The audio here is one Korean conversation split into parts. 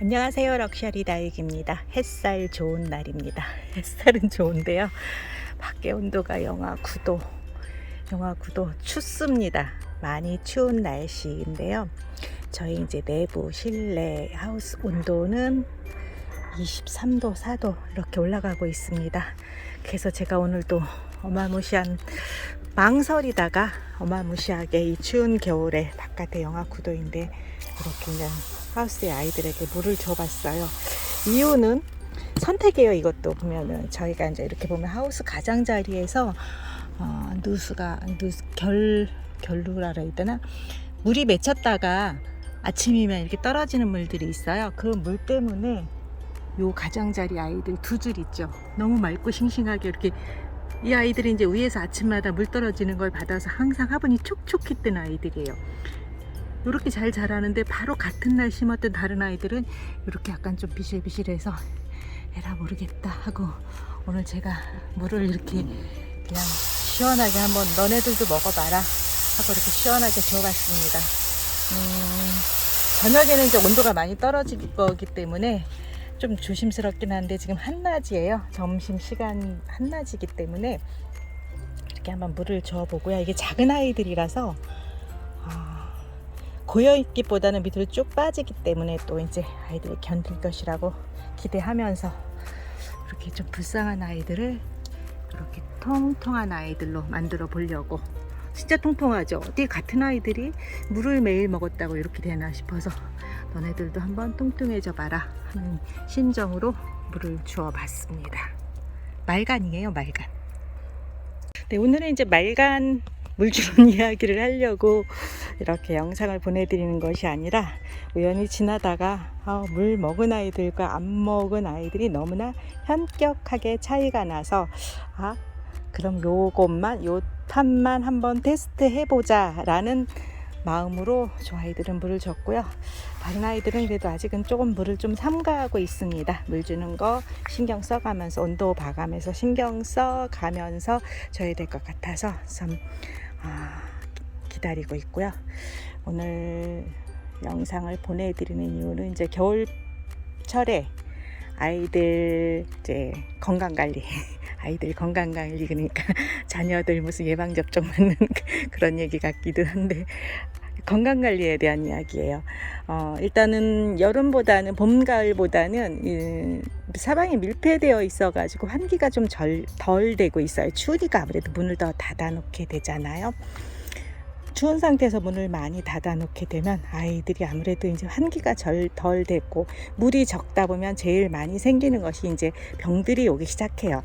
안녕하세요. 럭셔리 다육입니다. 햇살 좋은 날입니다. 햇살은 좋은데요. 밖에 온도가 영하 9도, 영하 9도 춥습니다. 많이 추운 날씨인데요. 저희 이제 내부 실내 하우스 온도는 23도, 4도 이렇게 올라가고 있습니다. 그래서 제가 오늘도 어마무시한 망설이다가 어마무시하게 이 추운 겨울에 바깥에 영하 9도인데 이렇게 그냥 하우스의 아이들에게 물을 줘봤어요. 이유는 선택이에요. 이것도 보면은 저희가 이제 이렇게 보면 하우스 가장자리에서 어, 누수가 누수 결 결루라 해야 되나 물이 맺혔다가 아침이면 이렇게 떨어지는 물들이 있어요. 그 물 때문에 요 가장자리 아이들 두 줄 있죠. 너무 맑고 싱싱하게 이렇게 이 아이들이 이제 위에서 아침마다 물 떨어지는 걸 받아서 항상 화분이 촉촉히 뜬 아이들이에요. 이렇게 잘 자라는데 바로 같은 날 심었던 다른 아이들은 이렇게 약간 좀 비실비실해서 에라 모르겠다 하고 오늘 제가 물을 이렇게 그냥 시원하게 한번 너네들도 먹어봐라 하고 이렇게 시원하게 줘봤습니다. 음, 저녁에는 이제 온도가 많이 떨어질 거기 때문에 좀 조심스럽긴 한데 지금 한낮이에요. 점심 시간 한낮이기 때문에 이렇게 한번 물을 줘보고요. 이게 작은 아이들이라서 아, 고여 있기보다는 밑으로 쭉 빠지기 때문에 또 이제 아이들이 견딜 것이라고 기대하면서 이렇게 좀 불쌍한 아이들을 이렇게 통통한 아이들로 만들어 보려고 진짜 통통하죠. 어디 같은 아이들이 물을 매일 먹었다고 이렇게 되나 싶어서 너네들도 한번 통통해져 봐라 하는 심정으로 물을 주어 봤습니다. 말간이에요, 말간. 네, 오늘은 이제 말간 물 주는 이야기를 하려고 이렇게 영상을 보내드리는 것이 아니라 우연히 지나다가 아, 물 먹은 아이들과 안 먹은 아이들이 너무나 현격하게 차이가 나서 아 그럼 요것만 요 판만 한번 테스트 해보자 라는 마음으로 저 아이들은 물을 줬고요. 다른 아이들은 그래도 아직은 조금 물을 좀 삼가하고 있습니다. 물 주는 거 신경 써가면서 온도 봐가면서 신경 써가면서 줘야 될 것 같아서 좀 아, 기다리고 있고요. 오늘 영상을 보내드리는 이유는 이제 겨울철에 아이들 이제 건강 관리 아이들 건강 관리 그러니까 자녀들 무슨 예방 접종 맞는 그런 얘기 같기도 한데 건강 관리에 대한 이야기예요. 어, 일단은 여름보다는 봄 가을보다는 이, 사방이 밀폐되어 있어가지고 환기가 좀 덜 되고 있어요. 추우니까 아무래도 문을 더 닫아놓게 되잖아요. 추운 상태에서 문을 많이 닫아 놓게 되면 아이들이 아무래도 이제 환기가 절, 덜 됐고 물이 적다 보면 제일 많이 생기는 것이 이제 병들이 오기 시작해요.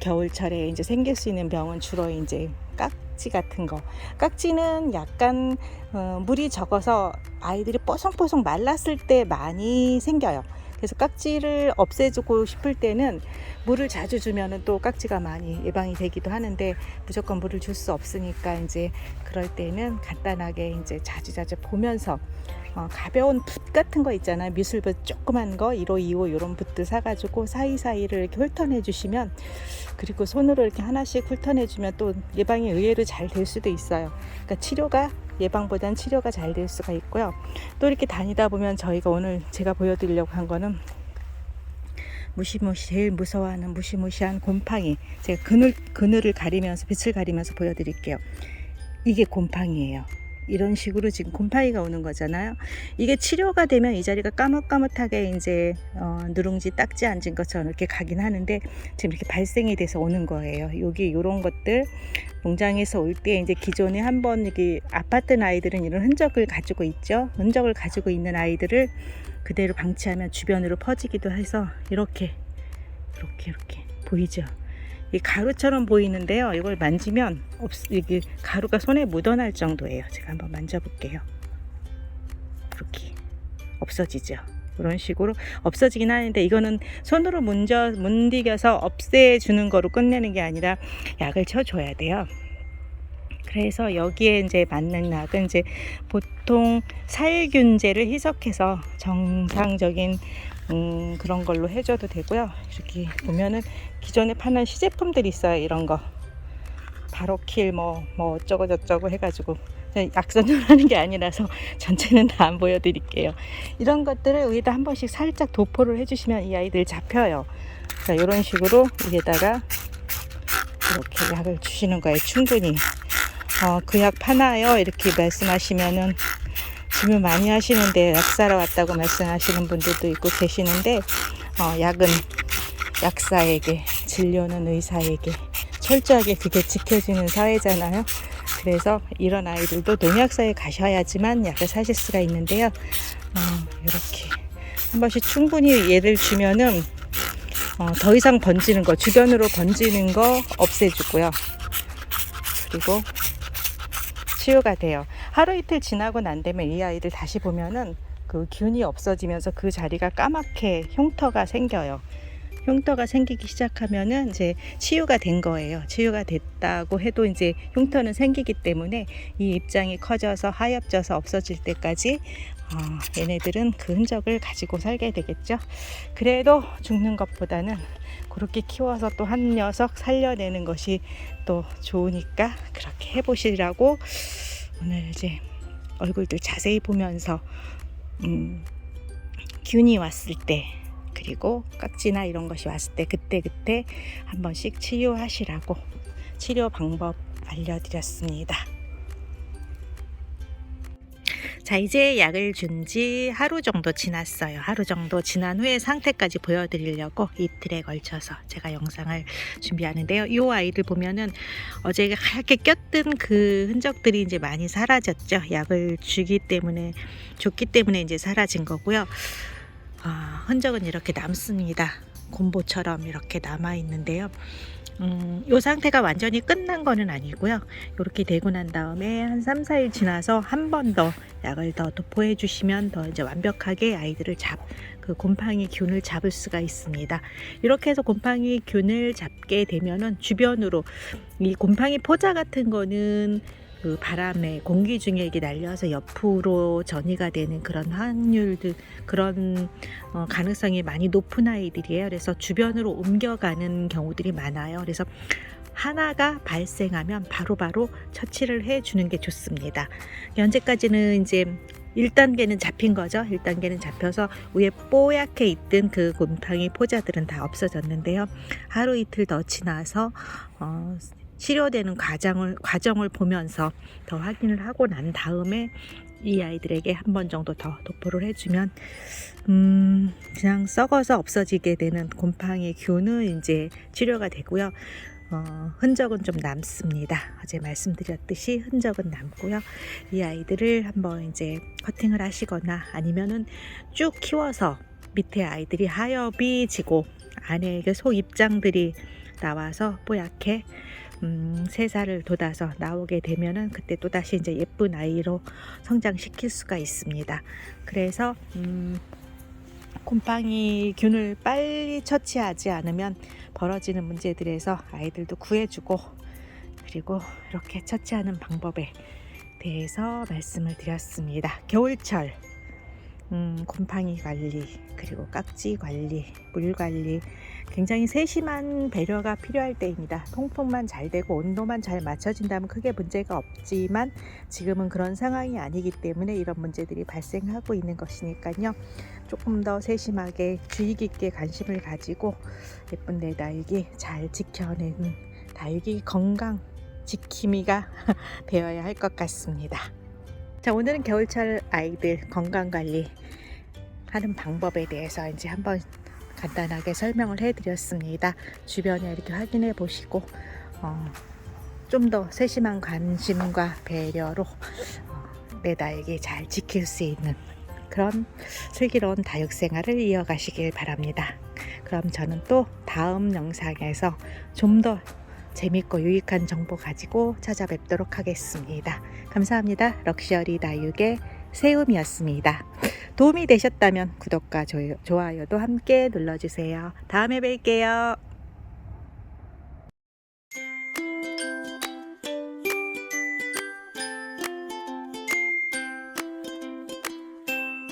겨울철에 이제 생길 수 있는 병은 주로 이제 깍지 같은 거. 깍지는 약간 어, 물이 적어서 아이들이 뽀송뽀송 말랐을 때 많이 생겨요. 그래서 깍지를 없애주고 싶을 때는 물을 자주 주면은 또 깍지가 많이 예방이 되기도 하는데 무조건 물을 줄 수 없으니까 이제 그럴 때는 간단하게 이제 자주자주 보면서 어, 가벼운 붓 같은 거 있잖아요. 미술붓 조그만 거 1호, 2호 이런 붓들 사가지고 사이사이를 이렇게 훑어내 주시면 그리고 손으로 이렇게 하나씩 훑어내 주면 또 예방이 의외로 잘 될 수도 있어요. 그러니까 치료가 예방보다는 치료가 잘 될 수가 있고요. 또 이렇게 다니다 보면 저희가 오늘 제가 보여드리려고 한 거는 무시무시 제일 무서워하는 무시무시한 곰팡이 제가 그늘 그늘을 가리면서 빛을 가리면서 보여드릴게요. 이게 곰팡이에요. 이런 식으로 지금 곰팡이가 오는 거잖아요. 이게 치료가 되면 이 자리가 까뭇까뭇하게 이제 어, 누룽지 딱지 앉은 것처럼 이렇게 가긴 하는데 지금 이렇게 발생이 돼서 오는 거예요. 여기 이런 것들 농장에서 올 때 이제 기존에 한번 여기 아팠던 아이들은 이런 흔적을 가지고 있죠. 흔적을 가지고 있는 아이들을 그대로 방치하면 주변으로 퍼지기도 해서 이렇게 이렇게 이렇게 보이죠. 이 가루처럼 보이는데요. 이걸 만지면 없, 이게 가루가 손에 묻어날 정도예요. 제가 한번 만져볼게요. 이렇게 없어지죠. 이런 식으로 없어지긴 하는데 이거는 손으로 문져 문디겨서 없애주는 거로 끝내는 게 아니라 약을 쳐줘야 돼요. 그래서 여기에 이제 맞는 약은 이제 보통 살균제를 희석해서 정상적인 음, 그런 걸로 해줘도 되고요. 이렇게 보면은 기존에 파는 시제품들이 있어요. 이런 거. 바로킬 뭐, 뭐 어쩌고 저쩌고 해가지고 약선을 하는 게 아니라서 전체는 다 안 보여드릴게요. 이런 것들을 위에다 한 번씩 살짝 도포를 해주시면 이 아이들 잡혀요. 자, 이런 식으로 위에다가 이렇게 약을 주시는 거예요. 충분히. 어, 그 약 파나요? 이렇게 말씀하시면은 질문 많이 하시는데 약 사러 왔다고 말씀하시는 분들도 있고 계시는데 어, 약은 약사에게 진료는 의사에게 철저하게 그게 지켜지는 사회잖아요. 그래서 이런 아이들도 농약사에 가셔야지만 약을 사실 수가 있는데요. 어, 이렇게 한 번씩 충분히 얘를 주면은 어, 더 이상 번지는 거 주변으로 번지는 거 없애주고요. 그리고 치유가 돼요. 하루 이틀 지나고 난 다음에 이 아이들 다시 보면은 그 균이 없어지면서 그 자리가 까맣게 흉터가 생겨요. 흉터가 생기기 시작하면은 이제 치유가 된 거예요. 치유가 됐다고 해도 이제 흉터는 생기기 때문에 이 입장이 커져서 하엽져서 없어질 때까지 어, 얘네들은 그 흔적을 가지고 살게 되겠죠. 그래도 죽는 것보다는 그렇게 키워서 또 한 녀석 살려내는 것이 또 좋으니까 그렇게 해보시라고 오늘 이제 얼굴들 자세히 보면서 음, 균이 왔을 때 그리고 깍지나 이런 것이 왔을 때 그때 그때 한 번씩 치료하시라고 치료 방법 알려드렸습니다. 자 이제 약을 준 지 하루 정도 지났어요. 하루 정도 지난 후에 상태까지 보여드리려고 이틀에 걸쳐서 제가 영상을 준비하는데요. 이 아이들 보면은 어제 하얗게 꼈던 그 흔적들이 이제 많이 사라졌죠. 약을 주기 때문에 줬기 때문에 이제 사라진 거고요. 아, 흔적은 이렇게 남습니다. 곰보처럼 이렇게 남아 있는데요. 음, 요 상태가 완전히 끝난 거는 아니고요. 이렇게 되고 난 다음에 한 3, 4일 지나서 한 번 더 약을 더 도포해 주시면 더 이제 완벽하게 아이들을 잡, 그 곰팡이 균을 잡을 수가 있습니다. 이렇게 해서 곰팡이 균을 잡게 되면은 주변으로 이 곰팡이 포자 같은 거는 그 바람에 공기 중에 이게 날려서 옆으로 전이가 되는 그런 확률들 그런 어, 가능성이 많이 높은 아이들이에요. 그래서 주변으로 옮겨가는 경우들이 많아요. 그래서 하나가 발생하면 바로바로 처치를 해 주는 게 좋습니다. 현재까지는 이제 1단계는 잡힌 거죠. 1단계는 잡혀서 위에 뽀얗게 있던 그 곰팡이 포자들은 다 없어졌는데요. 하루 이틀 더 지나서 어, 치료되는 과정을 과정을 보면서 더 확인을 하고 난 다음에 이 아이들에게 한 번 정도 더 도포를 해주면 음 그냥 썩어서 없어지게 되는 곰팡이 균은 이제 치료가 되고요. 어, 흔적은 좀 남습니다. 어제 말씀드렸듯이 흔적은 남고요. 이 아이들을 한번 이제 커팅을 하시거나 아니면은 쭉 키워서 밑에 아이들이 하엽이 지고 안에 그속 입장들이 나와서 뽀얗게 음, 세 살을 돋아서 나오게 되면은 그때 또 다시 이제 예쁜 아이로 성장시킬 수가 있습니다. 그래서 음, 곰팡이 균을 빨리 처치하지 않으면 벌어지는 문제들에서 아이들도 구해주고 그리고 이렇게 처치하는 방법에 대해서 말씀을 드렸습니다. 겨울철 음, 곰팡이 관리 그리고 깍지 관리 물 관리 굉장히 세심한 배려가 필요할 때입니다. 통풍만 잘 되고 온도만 잘 맞춰진다면 크게 문제가 없지만 지금은 그런 상황이 아니기 때문에 이런 문제들이 발생하고 있는 것이니까요. 조금 더 세심하게 주의 깊게 관심을 가지고 예쁜 내 다육이 잘 지켜내는 다육이 건강 지킴이가 되어야 할 것 같습니다. 자 오늘은 겨울철 아이들 건강 관리 하는 방법에 대해서 이제 한번 간단하게 설명을 해드렸습니다. 주변에 이렇게 확인해 보시고 어, 좀 더 세심한 관심과 배려로 어, 내 나에게 잘 지킬 수 있는 그런 슬기로운 다육 생활을 이어가시길 바랍니다. 그럼 저는 또 다음 영상에서 좀더 재밌고 유익한 정보 가지고 찾아뵙도록 하겠습니다. 감사합니다. 럭셔리 다육의 세움이었습니다. 도움이 되셨다면 구독과 좋아요도 함께 눌러주세요. 다음에 뵐게요.